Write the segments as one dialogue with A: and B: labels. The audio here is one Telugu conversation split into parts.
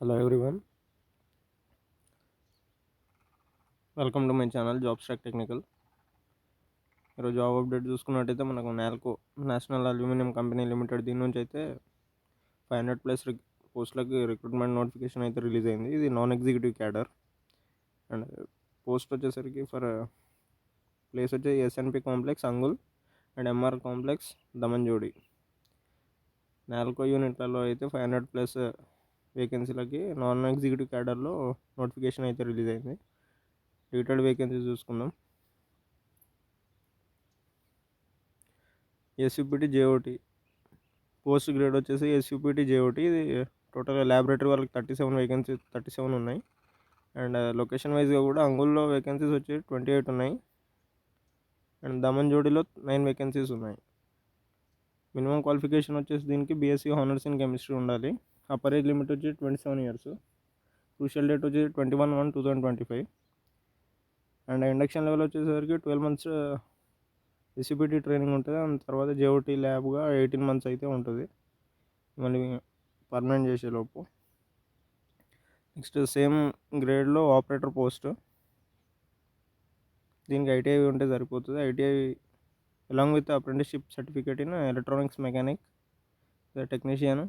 A: Hello everyone welcome to my channel job stack technical ఈరోజు జాబ్ అప్డేట్ చూసుకున్నట్టయితే మనకు NALCO national aluminium company limited దీని నుంచి అయితే ఫైవ్ హండ్రెడ్ ప్లస్ పోస్టులకి రిక్రూట్మెంట్ నోటిఫికేషన్ అయితే రిలీజ్ అయింది. ఇది non executive cadre and post వచ్చేసరికి ఫర్ ప్లేస్ వచ్చి S N P complex Angul and M R complex Damanjodi NALCO యూనిట్లలో అయితే ఫైవ్ హండ్రెడ్ ప్లస్ వేకెన్సీలకి నాన్ ఎగ్జిక్యూటివ్ క్యాడర్లో నోటిఫికేషన్ అయితే రిలీజ్ అయింది. డీటెయిల్డ్ వేకెన్సీ చూసుకుందాం. S U P T J O T post grade వచ్చేసి ఎస్యూపీటీ జేఓటి ఇది టోటల్గా ల్యాబొరేటరీ వాళ్ళకి thirty seven vacancy thirty seven ఉన్నాయి అండ్ లొకేషన్ వైజ్గా కూడా అంగుల్లో వేకెన్సీస్ వచ్చి ట్వంటీ ఎయిట్ ఉన్నాయి. అండ్ దమన్ జోడిలో నైన్ వేకెన్సీస్ ఉన్నాయి. మినిమం క్వాలిఫికేషన్ వచ్చేసి దీనికి బీఎస్సీ హానర్స్ ఇన్ కెమిస్ట్రీ ఉండాలి. అప్పర్ ఏజ్ లిమిట్ వచ్చి twenty seven years crucial date వచ్చి twenty one one two thousand twenty five and induction level వచ్చేసరికి twelve months S C B T training ఉంటుంది. దాని తర్వాత జేఓటీ ల్యాబ్గా ఎయిటీన్ మంత్స్ అయితే ఉంటుంది. మళ్ళీ పర్మనెంట్ చేసేలోపు నెక్స్ట్ సేమ్ గ్రేడ్లో ఆపరేటర్ పోస్ట్ దీనికి ఐటీఐ ఉంటే సరిపోతుంది. ITI along with apprenticeship certificate in electronics mechanic technician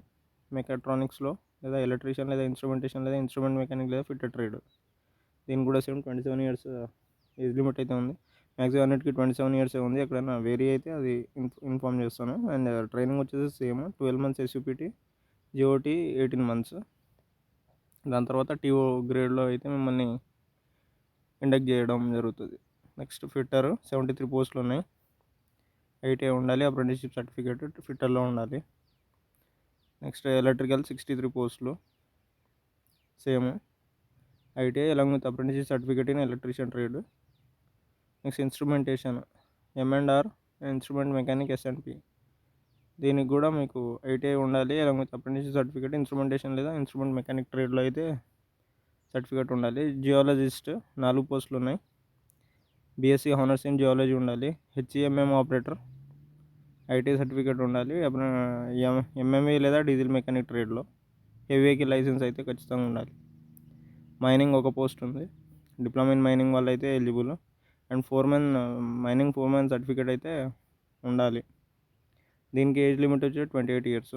A: మెకాట్రానిక్స్లో లేదా ఎలక్ట్రీషియన్ లేదా ఇన్స్ట్రుమెంటేషన్ లేదా ఇన్స్ట్రుమెంట్ మెకానిక్ లేదా ఫిట్టర్ ట్రేడ్. దీనికి కూడా same twenty seven years age limit అయితే ఉంది. మ్యాక్సిమం అన్నిటికీ ట్వంటీ సెవెన్ ఇయర్స్ ఉంది. ఎక్కడైనా వేరీ అయితే అది ఇన్ఫామ్ చేస్తాను. అండ్ ట్రైనింగ్ వచ్చేసి same twelve months S U P T J O T eighteen months. దాని తర్వాత టీఓ గ్రేడ్లో అయితే మిమ్మల్ని ఇండక్ట్ చేయడం జరుగుతుంది. నెక్స్ట్ ఫిట్టర్ సెవెంటీ త్రీ పోస్టులు ఉన్నాయి. ఐటీఐ ఉండాలి. అప్రెంటిస్షిప్ సర్టిఫికేట్ ఫిట్టర్లో ఉండాలి. నెక్స్ట్ ఎలక్ట్రికల్ సిక్స్టీ త్రీ పోస్టులు. Same. ITI along with apprenticeship certificate in electrician trade. Next instrumentation. M and R instrument mechanic S N P దీనికి కూడా మీకు ఐటీఐ ఉండాలి along with apprenticeship certificate instrumentation లేదా ఇన్స్ట్రుమెంట్ మెకానిక్ ట్రేడ్లో అయితే సర్టిఫికేట్ ఉండాలి. జియాలజిస్ట్ నాలుగు పోస్టులు ఉన్నాయి. బీఎస్సీ హానర్స్ ఇన్ జియాలజీ ఉండాలి. H E M M operator IT certificate ఉండాలి. ఎంఎంఈ లేదా డీజిల్ మెకానిక్ ట్రేడ్లో హెవీ వెహికల్ లైసెన్స్ అయితే ఖచ్చితంగా ఉండాలి. మైనింగ్ ఒక పోస్ట్ ఉంది. డిప్లొమా ఇన్ మైనింగ్ వాళ్ళు అయితే eligible. And foreman mining foreman certificate అయితే ఉండాలి. దీనికి ఏజ్ లిమిట్ వచ్చి twenty eight years.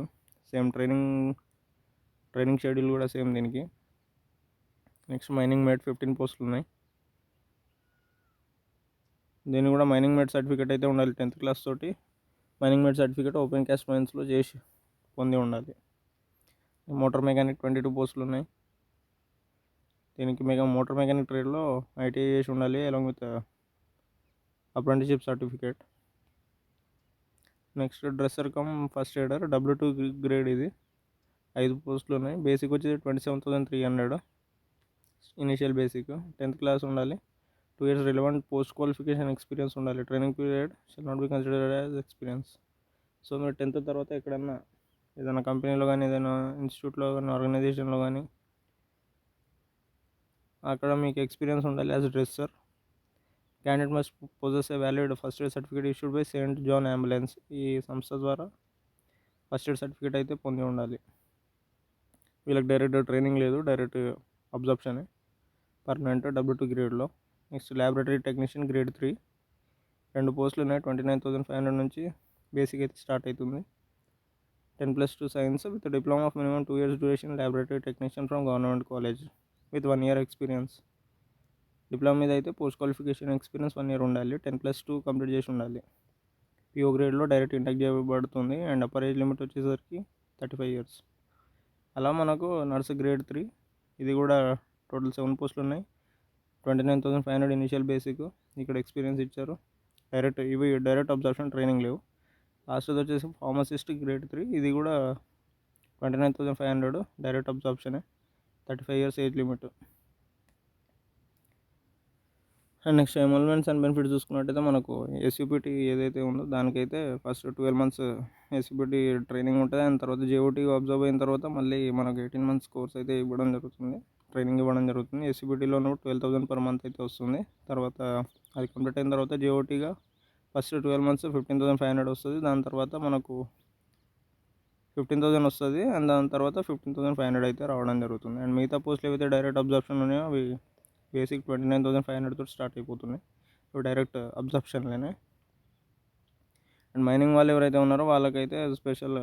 A: Same training training schedule కూడా సేమ్ దీనికి. నెక్స్ట్ మైనింగ్ మేట్ ఫిఫ్టీన్ పోస్టులు ఉన్నాయి. దీన్ని కూడా మైనింగ్ మేట్ సర్టిఫికేట్ అయితే ఉండాలి టెన్త్ క్లాస్ తోటి. Mining mate certificate open cast మైన్స్లో చేసి పొంది ఉండాలి. మోటార్ మెకానిక్ ట్వంటీ టూ పోస్టులు ఉన్నాయి. దీనికి మెగా మోటార్ మెకానిక్ ట్రేడ్లో ఐటీఐ చేసి ఉండాలి along with apprenticeship certificate next dresser cum first aider W two grade ఇది. ఐదు పోస్టులు ఉన్నాయి. బేసిక్ వచ్చేసి twenty seven thousand three hundred initial basic tenth class ఉండాలి. Two years relevant post qualification experience ఉండాలి. Training period shall not be considered as experience so మీరు టెన్త్ తర్వాత ఎక్కడన్నా ఏదైనా కంపెనీలో కానీ ఏదైనా ఇన్స్టిట్యూట్లో కానీ ఆర్గనైజేషన్లో కానీ అక్కడ మీకు ఎక్స్పీరియన్స్ ఉండాలి as dresser candidate must possess a valid first aid certificate issued by Saint John ambulance ఈ సంస్థ ద్వారా ఫస్ట్ ఎయిడ్ సర్టిఫికేట్ అయితే పొంది ఉండాలి. వీళ్ళకి డైరెక్ట్ ట్రైనింగ్ లేదు డైరెక్ట్ అబ్జర్ప్షనే permanent W two గ్రేడ్లో next laboratory technician grade three రెండు పోస్టులు ఉన్నాయి. Twenty nine thousand five hundred నుంచి బేసిక్ అయితే స్టార్ట్ అవుతుంది. Ten plus two science with diploma of minimum two years duration laboratory technician from government college with one year experience diploma మీద అయితే post qualification experience one year ఉండాలి. టెన్ ప్లస్ టూ కంప్లీట్ చేసి ఉండాలి. పిఓ గ్రేడ్లో డైరెక్ట్ ఇంటెక్ చేయబడుతుంది అండ్ అప్పర్ ఏజ్ లిమిట్ వచ్చేసరికి థర్టీ ఫైవ్ ఇయర్స్ అలా మనకు నర్స్ గ్రేడ్ త్రీ ఇది కూడా టోటల్ సెవెన్ పోస్టులు ఉన్నాయి. Twenty nine thousand five hundred initial basic ఇక్కడ ఎక్స్పీరియన్స్ ఇచ్చారు. డైరెక్ట్ ఇవి డైరెక్ట్ అబ్జర్ప్షన్ ట్రైనింగ్ లేవు. లాస్ట్ వచ్చేసి ఫార్మసిస్ట్ గ్రేడ్ త్రీ ఇది కూడా twenty nine thousand five hundred direct అబ్జర్ప్షనే thirty five years age limit and next emoluments and benefits చూసుకున్నట్టయితే మనకు ఎస్యూపీటీ ఏదైతే ఉందో దానికైతే first twelve months S U P T training ఉంటుంది. అండ్ తర్వాత జేఓటీ అబ్జర్వ్ అయిన తర్వాత మళ్ళీ మనకు ఎయిటీన్ మంత్స్ కోర్స్ అయితే ఇవ్వడం జరుగుతుంది. ట్రైనింగ్ ఇవ్వడం జరుగుతుంది. ఎస్సీబీటీలోనూ ట్వెల్వ్ థౌసండ్ పర్ మంత్ అయితే వస్తుంది. తర్వాత అది కంప్లీట్ అయిన తర్వాత జేఓటీగా first twelve months fifteen thousand five hundred వస్తుంది. దాని తర్వాత మనకు ఫిఫ్టీన్ థౌసండ్ వస్తుంది. అండ్ దాని తర్వాత ఫిఫ్టీన్ థౌసండ్ ఫైవ్ హండ్రెడ్ అయితే రావడం జరుగుతుంది. అండ్ మిగతా పోస్టులు ఏవైతే డైరెక్ట్ అబ్జర్ప్షన్ ఉన్నాయో అవి basic twenty nine thousand five hundred start అయిపోతున్నాయి. ఇవి డైరెక్ట్ అబ్జర్ప్షన్లోనే. అండ్ మైనింగ్ వాళ్ళు ఎవరైతే ఉన్నారో వాళ్ళకైతే స్పెషల్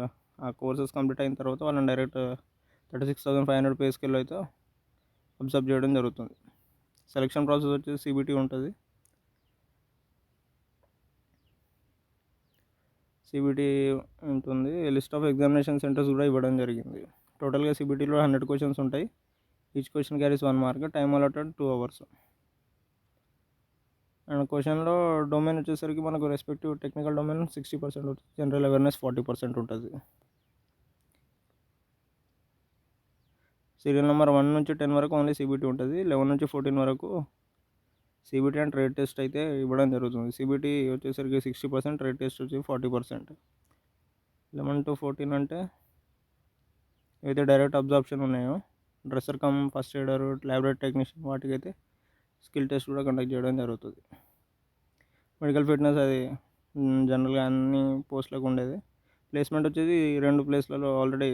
A: ఆ కోర్సెస్ కంప్లీట్ అయిన తర్వాత వాళ్ళని direct thirty six thousand five hundred pay స్కేల్లో అయితే అబ్జర్వ్ చేయడం జరుగుతుంది. సెలక్షన్ ప్రాసెస్ వచ్చేసి సిబిటీ ఉంటుంది. సిబిటీ ఉంటుంది. లిస్ట్ ఆఫ్ ఎగ్జామినేషన్ సెంటర్స్ కూడా ఇవ్వడం జరిగింది. టోటల్గా సిబిటీలో హండ్రెడ్ క్వశ్చన్స్ ఉంటాయి. Each question carries one mark time allotted two hours and క్వశ్చన్లో డొమైన్ వచ్చేసరికి మనకు respective technical domain sixty percent ఉంటుంది జనరల్ అవేర్నెస్ ఫార్టీ పర్సెంట్ ఉంటుంది. సీరియల్ నెంబర్ వన్ నుంచి టెన్ వరకు ఓన్లీ సిబిటీ ఉంటుంది. లెవెన్ నుంచి ఫోర్టీన్ వరకు C B T and trade test అయితే ఇవ్వడం జరుగుతుంది. సిబిటీ వచ్చేసరికి సిక్స్టీ పర్సెంట్ ట్రేడ్ టెస్ట్ వచ్చి forty percent. Eleven to fourteen అంటే ఏదైతే డైరెక్ట్ అబ్జార్ప్షన్ ఉన్నాయో dresser cum first aider laboratory technician వాటికైతే స్కిల్ టెస్ట్ కూడా కండక్ట్ చేయడం జరుగుతుంది. మెడికల్ ఫిట్నెస్ అది జనరల్గా అన్ని పోస్టులకు ఉండేది. ప్లేస్మెంట్ వచ్చేది రెండు ప్లేస్లలో ఆల్రెడీ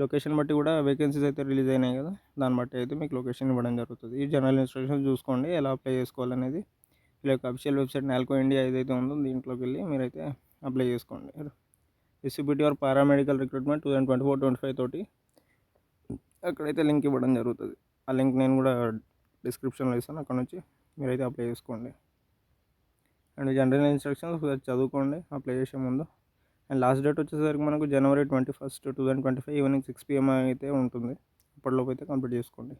A: లొకేషన్ బట్టి కూడా వేకెన్సీస్ అయితే రిలీజ్ అయినాయి కదా. దాన్ని బట్టి అయితే మీకు లొకేషన్ ఇవ్వడం జరుగుతుంది. ఈ జనరల్ ఇన్స్ట్రక్షన్స్ చూసుకోండి ఎలా అప్లై చేసుకోవాలనేది. ఇలా యొక్క అఫిషియల్ వెబ్సైట్ నాల్కో ఇండియా ఏదైతే ఉందో దీంట్లోకి వెళ్ళి మీరైతే అప్లై చేసుకోండి. S C B T or paramedical recruitment two thousand twenty four twenty five తోటి అక్కడైతే లింక్ ఇవ్వడం జరుగుతుంది. ఆ లింక్ నేను కూడా డిస్క్రిప్షన్లో ఇస్తాను. అక్కడ నుంచి మీరైతే అప్లై చేసుకోండి. అండ్ జనరల్ ఇన్స్ట్రక్షన్స్ చదువుకోండి. అప్లై చేసే ముందు అండ్ లాస్ట్ డేట్ వచ్చేసరికి మనకు జనవరి twenty first two thousand twenty five evening six P M అయితే ఉంటుంది. అప్పటిలోపు అయితే కంప్లీట్ చేసుకోండి.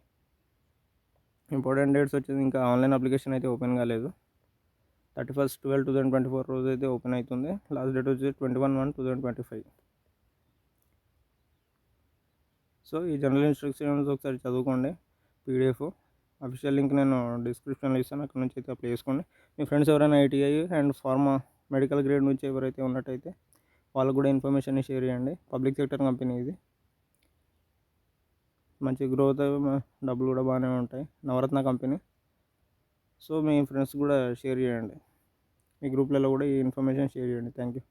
A: ఇంపార్టెంట్ డేట్స్ వచ్చేసి ఇంకా ఆన్లైన్ అప్లికేషన్ అయితే ఓపెన్ కాలేదు. Thirty first twelve two thousand twenty four రోజు అయితే ఓపెన్ అవుతుంది. లాస్ట్ డేట్ వచ్చి twenty one one two thousand twenty five. So ఈ జనరల్ ఇన్స్ట్రక్షన్స్ ఒకసారి చదువుకోండి. పీడిఎఫ్ అఫీషియల్ లింక్ నేను డిస్క్రిప్షన్లో ఇస్తాను. అక్కడ నుంచి అయితే అప్లై చేసుకోండి. మీ ఫ్రెండ్స్ ఎవరైనా ITI and pharma medical grade నుంచి ఎవరైతే ఉన్నట్టయితే వాళ్ళకు కూడా ఇన్ఫర్మేషన్ షేర్ చేయండి. పబ్లిక్ సెక్టర్ కంపెనీ ఇది. మంచి గ్రోత్ డబ్బులు కూడా బాగానే ఉంటాయి. నవరత్న కంపెనీ. సో మీ ఫ్రెండ్స్ కూడా షేర్ చేయండి. మీ గ్రూప్లలో కూడా ఈ ఇన్ఫర్మేషన్ షేర్ చేయండి. Thank you